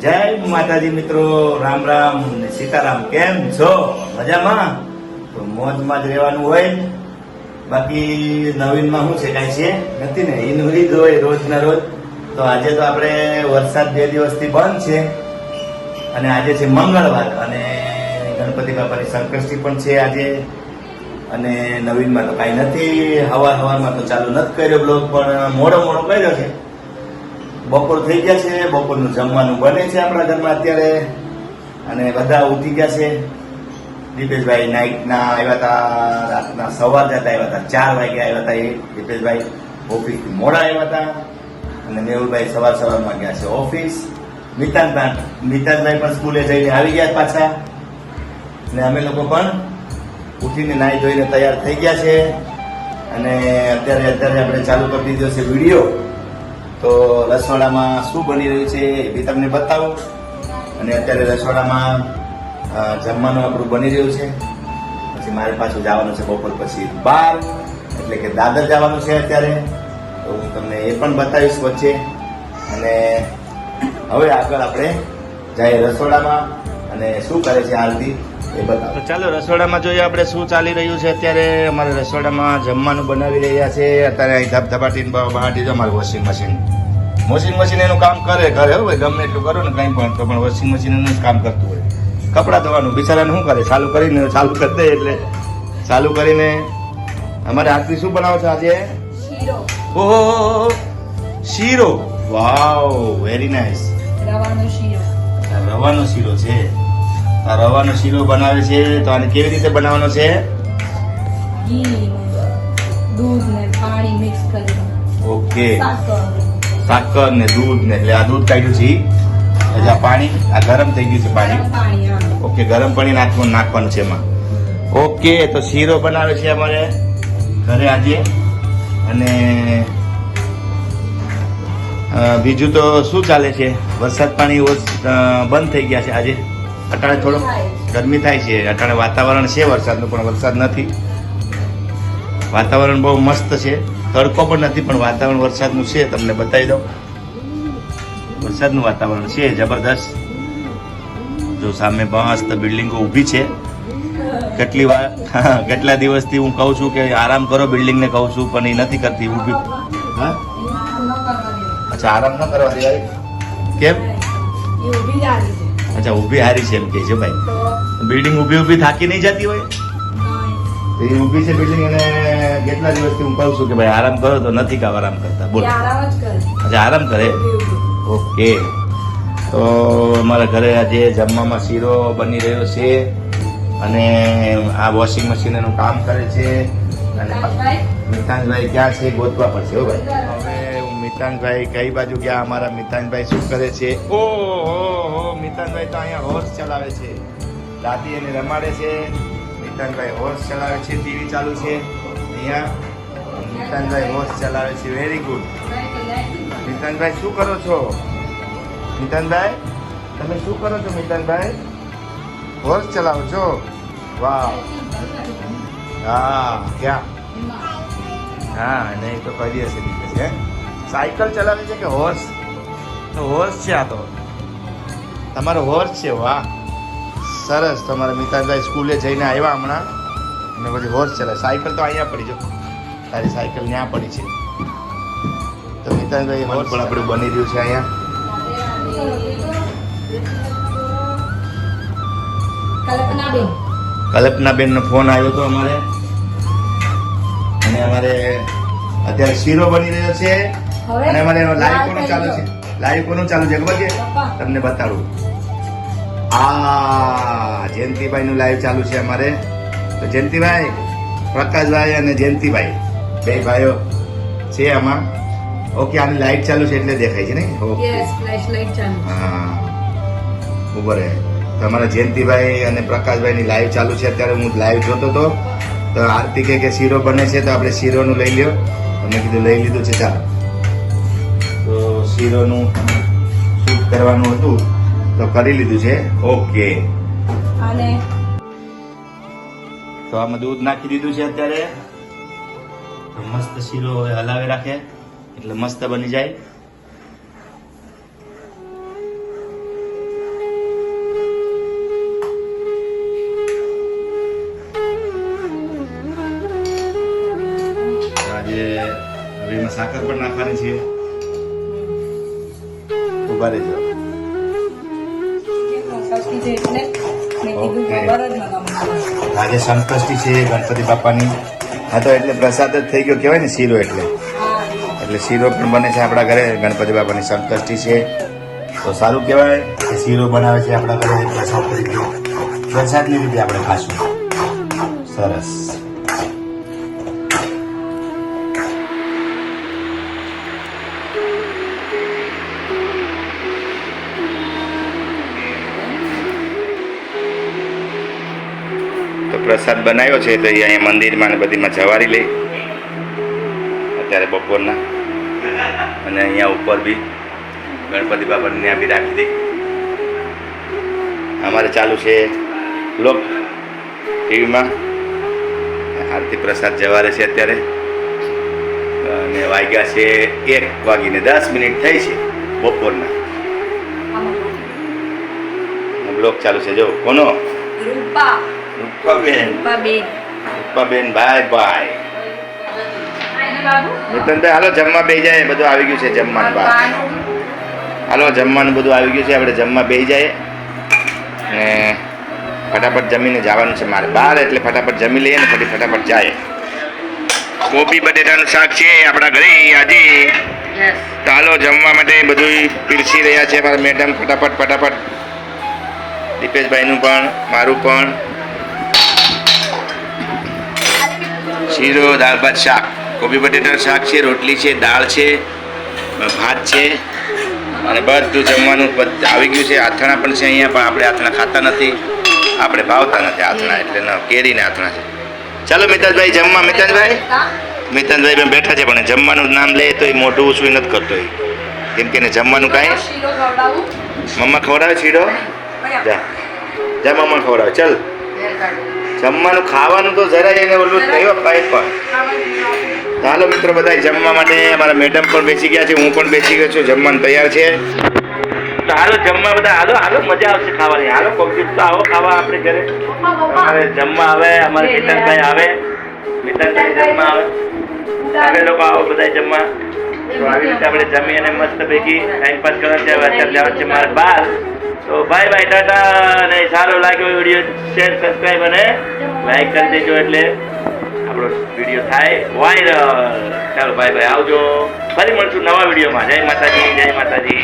જય માતાજી મિત્રો, રામ રામ ને સીતારામ, કેમ છો? મજામાં? તો મોજમાં જ રહેવાનું હોય. બાકી નવીનમાં શું છે, કાંઈ છે? નથી ને એનું જ હોય રોજ ના રોજ. તો આજે તો આપણે વરસાદ બે દિવસથી બંધ છે. અને આજે છે મંગળવાર અને ગણપતિ બાપાની સંકષ્ટી પણ છે આજે. અને નવીનમાં તો કાંઈ નથી. હવાર હવારમાં તો ચાલુ નથી કર્યો બ્લોગ, પણ મોડો મોડો કર્યો છે. બપોર થઈ ગયા છે, બપોરનું જમવાનું બને છે આપણા ઘરમાં અત્યારે. અને બધા ઉઠી ગયા છે. દીપેશભાઈ નાઇટના આવ્યા હતા રાતના સવાર જતા આવ્યા હતા ચાર વાગે આવ્યા હતા એ દીપેશભાઈ. ઓફિસથી મોડા આવ્યા હતા અને મેહુલભાઈ સવાર સવારમાં ગયા છે ઓફિસ મિતાનભાઈ મિતાનભાઈ પણ સ્કૂલે જઈને આવી ગયા પાછા. ને અમે લોકો પણ ઉઠીને નાહી ધોઈને તૈયાર થઈ ગયા છે. અને અત્યારે અત્યારે આપણે ચાલુ કરી દીધો છે વીડિયો. તો રસોડામાં શું બની રહ્યું છે એ બી તમને બતાવું. અને અત્યારે રસોડામાં જમવાનું આપણું બની રહ્યું છે. પછી મારે પાછું જવાનું છે બપોર પછી બાર, એટલે કે દાદર જવાનું છે અત્યારે. તો હું તમને એ પણ બતાવીશ વચ્ચે. અને હવે આગળ આપણે જઈએ રસોડામાં. અને શું કરે છે આરતી? એ બતાવો. ચાલો રસોડામાં જોઈએ આપણે શું ચાલી રહ્યું છે. અત્યારે અમારે રસોડામાં જમવાનું બનાવી રહ્યા છે. અત્યારે અહીં ધબધબાટીને બહાર દીધો અમારું વોશિંગ મશીન વોશિંગ મશીન એનું કામ કરે ઘરે હવે ગમે એટલું કરો ને કંઈ પણ તો પણ વોશિંગ મશીન એનું જ કામ કરતું હોય. કપડાં ધોવાનું બિચારાને શું કરે? ચાલુ કરીને ચાલુ કરી દે એટલે. ચાલુ કરીને અમારે આજથી શું બનાવો છો આજે? શીરો. ઓહો શીરો. વાવ વેરી નાઇસ રવાનો શીરો. રવાનો શીરો છે. આ રવાનો શીરો બનાવે છે તો આને કેવી રીતે બનાવવાનો છે? ઘી દૂધ ને પાણી મિક્સ કરીને. ઓકે. સાકર. ને દૂધ ને એટલે આ દૂધ કાઢ્યું છે. એટલે આ પાણી આ ગરમ થઈ ગયું છે પાણી. ઓકે ગરમ પાણી નાખવાનું નાખવાનું છે એમાં. ઓકે તો શીરો બનાવે છે અમારે ઘરે આજે. અને બીજું તો શું ચાલે છે? વરસાદ પાણી બંધ થઈ ગયા છે આજે. અટાણે થોડો ગરમી થાય છે, અટાણે વાતાવરણ છે, વરસાદનું પણ વરસાદ નથી. વાતાવરણ બહુ મસ્ત છે. તડકો પણ નથી, પણ વાતાવરણ વરસાદનું છે, તમને બતાવી દઉં. વરસાદનું વાતાવરણ છે, જબરદસ્ત. જો સામે મસ્ત બિલ્ડિંગો ઊભી છે. કેટલી વાર કેટલા દિવસથી હું કહું છું કે આરામ કરો, બિલ્ડિંગને કહું છું, પણ એ નથી કરતી ઊભી. હા? અચ્છા, આરામ ન કરવા દેવાય. કેમ? ઊભી જ આવી છે. અચ્છા ઊભી હારી છે એમ કે છે ભાઈ. બિલ્ડિંગ ઊભી ઊભી થાકી નહીં જતી હોય? તો એ ઊભી છે બિલ્ડિંગ અને કેટલા દિવસથી હું કહું છું કે ભાઈ આરામ કરો તો નથી કાવ આરામ કરતા. બોલો. આરામ જ કરે. અચ્છા આરામ કરે. ઓકે. તો અમારા ઘરે આજે જમવામાં શીરો બની રહ્યો છે અને આ વોશિંગ મશીન એનું કામ કરે છે. અને મિતાનભાઈ? મિતાનભાઈ ક્યાં છે? ગોતવા પડશે હો ભાઈ. મિતાનભાઈ કઈ બાજુ ગયા? અમારા મિતાનભાઈ શું કરે છે? ઓ હો મિતાનભાઈ તો અહીંયા હોર્સ ચલાવે છે. દાદી એને રમાડે છે. મિતાનભાઈ હોર્સ ચલાવે છે ટીવી ચાલુ છે. અહીંયા મિતાનભાઈ હોર્સ ચલાવે છે. વેરી ગુડ મિતાનભાઈ, શું કરો છો? મિતાનભાઈ, તમે શું કરો છો મિતાનભાઈ? હોર્સ ચલાવો છો? વાહ હા, ક્યાં? હા નહીં તો કરી હશે દીકરી છે સાયકલ ચલાવે છે કે હોર્સ તો હોર્સ છે આ તો. તમારો હોર્સ છે વાહ. સરસ. તમારા મિતાનભાઈ સ્કૂલે જઈને આવ્યા હમણાં. અને પછી હોર્સ ચલાવે. સાયકલ તો અહીંયા પડી જો. તારી સાયકલ ત્યાં પડી છે. તો મિતાનભાઈ હોર્સ પણ આપણું બની રહ્યું છે અહીંયા. કલ્પનાબેન. કલ્પનાબેનનો ફોન આવ્યો હતો અમારે. અને અમારે અત્યારે શીરો બની રહ્યો છે. અને અમારે લાઈવ કોનું ચાલુ છે. લાઈવ કોનું ચાલુ છે ખબર છે? તમને બતાડું. આ જયંતિભાઈ નું લાઈવ ચાલુ છે અમારે. તો જયંતિભાઈ પ્રકાશભાઈ અને જયંતિભાઈ બે ભાઈઓ છે આમાં. ઓકે આની લાઈટ ચાલુ છે એટલે દેખાય છે ને? ઓકે હા. ઊભો રહે. તમારા જયંતિભાઈ અને પ્રકાશભાઈની લાઈવ ચાલુ છે. અત્યારે હું લાઈવ જોતો હતો. તો આરતી કે શીરો બને છે તો આપણે શીરોનું લઈ લ્યો. મેં કીધું લઈ લીધું છે ચાલો. શીરોનું શૂટ કરવાનું હતું તો કરી લીધું છે. ઓકે. તો આમાં દૂધ નાખી દીધું છે અત્યારે. મસ્ત શીરો હલાવી રાખે એટલે મસ્ત બની જાય. આજે હવે એમાં સાકર પણ નાખવાની છે. ઓકે. ખબર જ નતા મને. આજે સંકષ્ટી છે ગણપતિ બાપાની. હા તો એટલે પ્રસાદ જ થઈ ગયો કહેવાય ને શીરો એટલે. એટલે શીરો પણ બને છે આપણા ઘરે ગણપતિ બાપાની સંકષ્ટી છે. તો સારું કહેવાય કે શીરો બનાવે છે આપણા ઘરે પ્રસાદ તરીકે પ્રસાદની રીતે આપણે ખાશું. સરસ. પ્રસાદ બનાવ્યો છે તો એ અહીંયા મંદિરમાં ને બધીમાં જવારી લઈ અત્યારે બપોરના. અને અહીંયા ઉપર બી ગણપતિ બાપાને ત્યાં બી રાખી દઈ અમારે ચાલુ છે લોક ટીવીમાં. આરતી પ્રસાદ જવારે છે અત્યારે. અને વાગ્યા છે એક વાગીને દસ મિનિટ થઈ છે બપોરના. બ્લોક ચાલુ છે જો કોનો? રૂપા. રૂપાબેન રૂપા બેન રૂપાબેન બાય બાય બાબુ હાલો જમવા બે જાય બધું આવી ગયું છે જમવાનું બહાર. હાલો જમવાનું બધું આવી ગયું છે આપણે જમવા બે જાય. ને ફટાફટ જમીને જવાનું છે મારે બહાર એટલે ફટાફટ જમી લઈએ ને પછી ફટાફટ જાય. કોબી બટેટાનું શાક છે આપણા ઘરે આજે. તો હાલો જમવા માટે બધું પીરસી રહ્યા છે મારા મેડમ ફટાફટ ફટાફટ. દીપેશભાઈનું પણ મારું પણ. શીરો દાળ ભાત શાક. કોબી બટેટાનું શાક છે રોટલી છે દાળ છે ભાત છે. અને બધું જમવાનું બધું આવી ગયું છે. આથણા પણ છે અહીંયા પણ આપણે આથણા ખાતા નથી. આપણે ભાવતા નથી આથણા એટલે કેરીને આથણા છે. ચાલો મિતાજભાઈ જમવા. મિતાજભાઈ મિતાજભાઈ પણ બેઠા છે પણ જમવાનું નામ લે તો એ મોઢું ઊંચું નથી કરતો એ. કેમ કે એને જમવાનું કાંઈ મમ્મા ખવડાવે છીડો જા. જા મમ્મા ખવડાવે. ચલ. જમવાનું ખાવાનું તો જરાય એને ઓલું જ નહીં હો પણ. ચાલો મિત્રો બધા જમવા માટે અમારા મેડમ પણ બેસી ગયા છે, હું પણ બેસી ગયો છું, જમવાનું તૈયાર છે. તો હાલો, જમવા બધા હાલો હાલો, મજા આવશે ખાવાની. હાલો, કોક તો આવો ખાવા આપણે ઘરે. અમારે જમવા આવે, અમારે મિતનભાઈ આવે. મિતનભાઈ જમવા આવે. તમે લોકો આવો બધા જમવા. તો આવી રીતે આપણે જમી અને મસ્ત ભેગી ટાઈમ પાસ કરવા છે અત્યારે જવાનું છે મારે બહાર તો બાય બાય ટાટા, અને સારો લાગ્યો વીડિયો શેર સબસ્ક્રાઈબ અને લાઈક કરી દેજો એટલે આપણો વીડિયો થાય વાયરલ ચાલો બાય બાય આવજો. ફરી મળશું નવા વિડીયોમાં. જય માતાજી જય માતાજી.